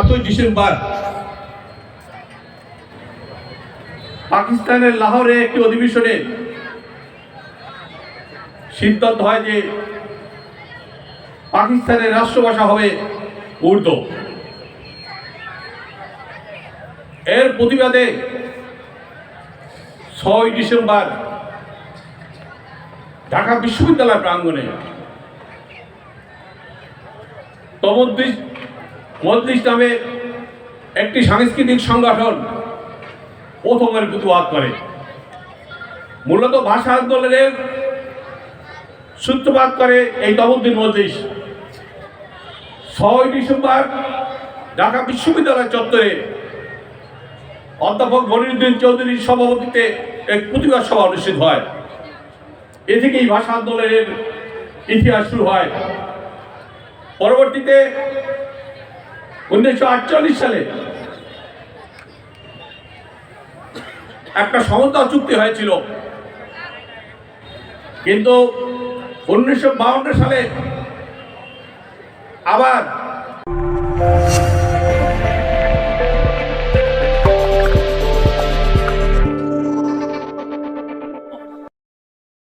সাতই ডিসেম্বর। পাকিস্তানের লাহোরে একটি অধিবেশনে সিদ্ধান্ত হয় যে পাকিস্তানের রাষ্ট্রভাষা হবে উর্দু। এর প্রতিবাদে ছয় ডিসেম্বর ঢাকা বিশ্ববিদ্যালয় প্রাঙ্গণে তমদ্দিস মজলিস নামে একটি সাংস্কৃতিক সংগঠন প্রথমের প্রতিবাদ করে। মূলত ভাষা আন্দোলনের সূত্রপাত করে এই তমদ্দিন মজলিস। ছয় ডিসেম্বর ঢাকা বিশ্ববিদ্যালয় চত্বরে অধ্যাপক মনিরুদ্দিন চৌধুরীর সভাপতিতে এক প্রতিবাদ সভা অনুষ্ঠিত হয়। এ থেকেই ভাষা আন্দোলনের ইতিহাস শুরু হয়। পরবর্তীতে উনিশশো আটচল্লিশ সালে একটা সমতা চুক্তি হয়েছিল। কিন্তু উনিশশো সালে আবার